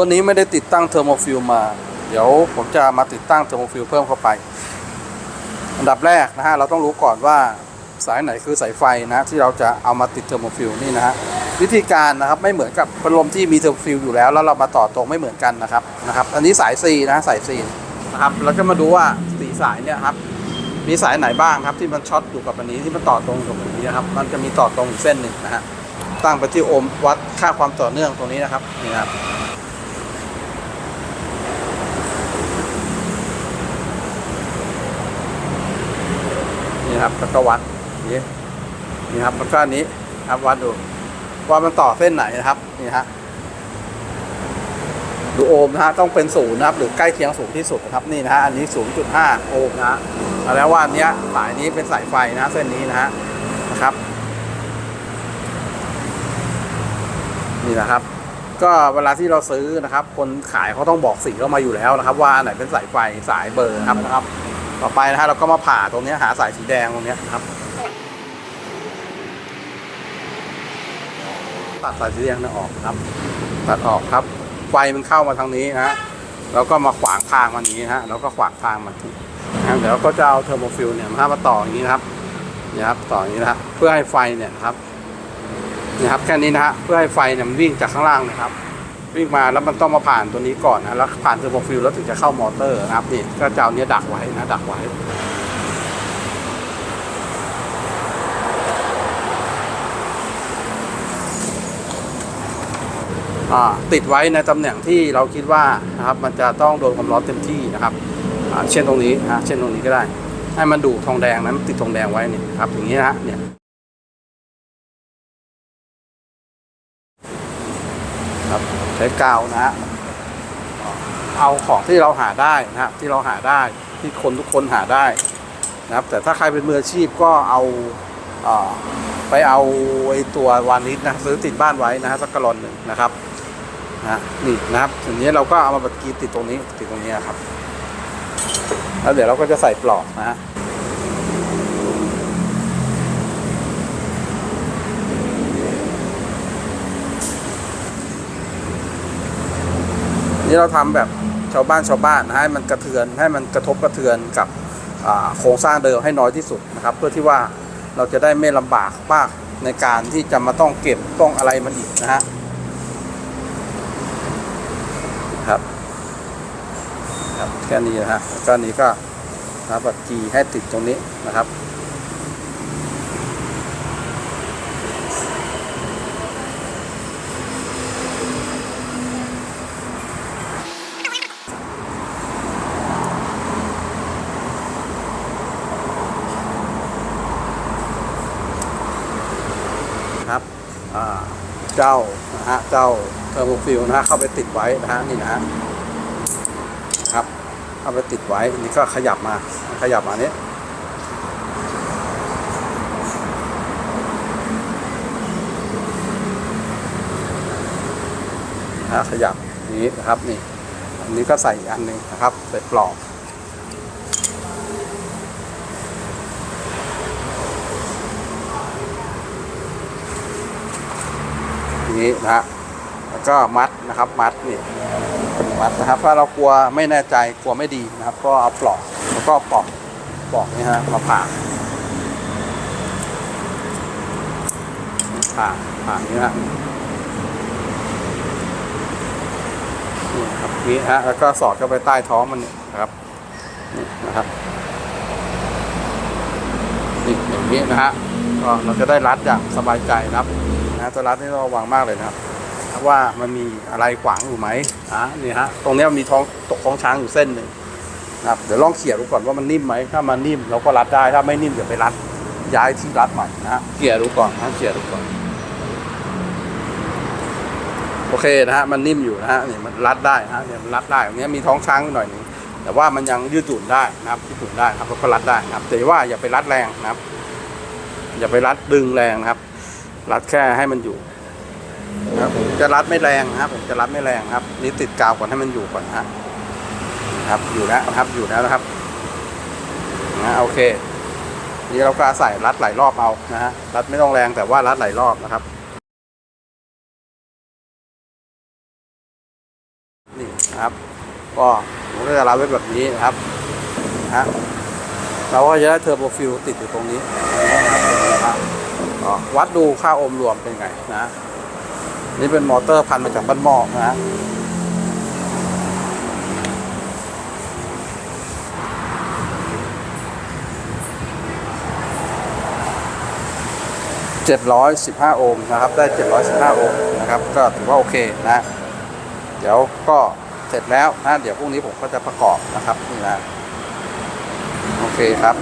ตัวนี้ไม่ได้ติดตั้งเทอร์โมฟิลมา เดี๋ยวผมจะมาติดตั้งเทอร์โมฟิลเพิ่มเข้าไป อันดับแรกนะฮะเราต้องรู้ก่อนว่าสายไหนคือสายไฟนะที่เราจะเอามาติดเทอร์โมฟิลนี่นะฮะวิธีการนะครับไม่เหมือนกับพัดลมที่มีเทอร์โมฟิลอยู่แล้ว แล้วเรามาต่อตรงไม่เหมือนกันนะครับนะครับ อันนี้สาย C นะสาย C นะครับเราจะมาดูว่าสีสายเนี่ยครับมีสายไหนบ้างครับที่มันช็อตอยู่กับอันนี้ที่มันต่อตรงกับอันนี้นะครับมันจะมีต่อตรงเส้นหนึ่งนะฮะตั้งไปที่โอห์มวัดค่าความต่อเนื่องตรงนี้นะครับนี่ครับ ครับ แล้วก็วัดนี่นี่ครับแล้วก็อันนี้ครับวัดดูว่ามันต่อเส้นไหนนะครับนี่ฮะดูโอห์มนะฮะต้องเป็นศูนย์นะครับ หรือใกล้เคียงศูนย์ที่สุดนะครับนี่นะฮะอันนี้ 0.5 โอห์มนะฮะแล้วว่าอันเนี้ยสายนี้เป็นสายไฟนะเส้นนี้นะฮะนะครับ นี่นะครับ ก็เวลาที่เราซื้อนะครับ คนขายเขาต้องบอกสีเรามาอยู่แล้วนะครับ ว่าไหนเป็นสายไฟสายเบอร์ครับนะครับ ต่อไปนะฮะเราก็มาผ่าตรงนี้หาสายสีแดงตรงนี้ครับ ตัดสายสีแดงนี่ยออกครับ ตัดออกครับไฟมันเข้ามาทางนี้นะฮะเราก็มาขวางทางมันนี้นะฮะเราก็ขวางทางมันนะเดี๋ยวเราก็จะเอาเทอร์โมฟิลเนี่ยมามาต่ออย่างนี้นะครับนี่ครับต่ออย่างนี้นะเพื่อให้ไฟเนี่ยครับนี่ครับแค่นี้นะฮะเพื่อให้ไฟเนี่ยมันวิ่งจากข้างล่างนะครับ วิ่งมาแล้วมันต้องมาผ่านตัวนี้ก่อนนะแล้วผ่านเทอร์โมฟิลแล้วถึงจะเข้ามอเตอร์นะครับนี่ก็จะเอาเนี้ยดักไว้นะดักไว้อ่าติดไว้ในตำแหน่งที่เราคิดว่านะครับมันจะต้องโดนความร้อนเต็มที่นะครับเช่นตรงนี้นะฮะเช่นตรงนี้ก็ได้ ให้มันดูทองแดงนั้นติดทองแดงไว้นี่ครับอย่างนี้นะเนี่ย ครับใช้กาวนะฮะเอาของที่เราหาได้นะฮะที่เราหาได้ที่คนทุกคนหาได้นะครับ แต่ถ้าใครเป็นมืออาชีพก็เอาอไปเอาไอ้ตัววานิชนะซื้อติดบ้านไว้นะฮะสักกะลอนหนึ่งนะครับนะนี่นะครับทีนี้เราก็เอามาบัดกีติดตรงนี้ติดตรงนี้ครับ แล้วเดี๋ยวเราก็จะใส่ปลอกนะฮะ นี่เราทำแบบชาวบ้านชาวบ้านนะให้มันกระเทือนให้มันกระทบกระเทือนกับโครงสร้างเดิมให้น้อยที่สุดนะครับ เพื่อที่ว่าเราจะได้ไม่ลำบากมากในการที่จะมาต้องเก็บต้องอะไรมันอีกนะฮะครับครับแค่นี้นะฮะแล้วก็นี้ก็นะครับบัดกีให้ติดตรงนี้นะครับ ครับเจ้านะฮะเจ้าเทอร์โมฟิลนะฮะเข้าไปติดไว้นะฮะนี่นะฮะครับเข้าไปติดไว้นนี้ก็ขยับมาขยับมานี้นะขยับนี้นะครับนี่อันนี้ก็ใส่อีกอันหนึ่งนะครับใส่ปลอก อย่าง นี้นะฮะแล้วก็มัดนะครับมัดนี่มัดนะครับถ้าเรากลัวไม่แน่ใจกลัวไม่ดีนะครับ ก็เอาปลอกแล้วก็ปลอกปลอกนี่ฮะมาผ่าผ่าผ่านี้นะนี่ครับนี่ฮะแล้วก็สอดเข้าไปใต้ท้องมันนี่ยนะครับนี่นะครับนี่อย่างนี้นะฮะก็เราจะได้รัดอย่างสบายใจนะครับ นะตัวรัดนี่ต้องระวังมากเลยนะครับ ว่ามันมีอะไรขวางอยู่ไหมอะนี่ฮะตรงนี้มีท้องตกท้องช้างอยู่เส้นหนึ่งนะครับเดี๋ยวลองเขี่ยดูก่อนว่ามันนิ่มไหมถ้ามันนิ่มเราก็รัดได้ถ้าไม่นิ่มเดี๋ยวไปรัดย้ายที่รัดใหม่นะฮะเขี่ยดูก่อนนะเขี่ยดูก่อนโอเคนะฮะมันนิ่มอยู่นะฮะเนี่ยมันรัดได้นะฮะเนี่ยมันรัดได้ตรงนี้มีท้องช้างหน่อยหนึงแต่ว่ามันยังยืดหยุ่นได้นะครับยืดหยุ่นได้ครับแล้วก็รัดได้นะครับแต่ว่าอย่าไปรัดแรงนะครับ อย่าไปรัดดึงแรงนะครับ รัดแค่ให้มันอยู่นะครับผมจะรัดไม่แรงครับผมจะรัดไม่แรงครับ นี่ติดกาวก่อนให้มันอยู่ก่อนนะฮะครับอยู่แล้วครับอยู่แล้วนะครับนะโอเคนี่เราก็อาศัยรัดหลายรอบเอานะฮะรัดไม่ต้องแรงแต่ว่ารัดหลายรอบนะครับนะครับ ก็ผมก็จะรับไว้แบบนี้นะครับนะฮะเราก็จะได้เทอร์โบฟิลติดอยู่ตรงนี้ ก็วัดดูค่าโอห์มรวมเป็นไงนะนี่เป็นมอเตอร์พันมาจากบ้านหม้อนะฮะ715 โอห์มนะครับ ได้ 715 โอห์มนะครับ ก็ถือว่าโอเคนะ เดี๋ยวก็เสร็จแล้วนะ เดี๋ยวพรุ่งนี้ผมก็จะประกอบนะครับ นี่นะ โอเคครับ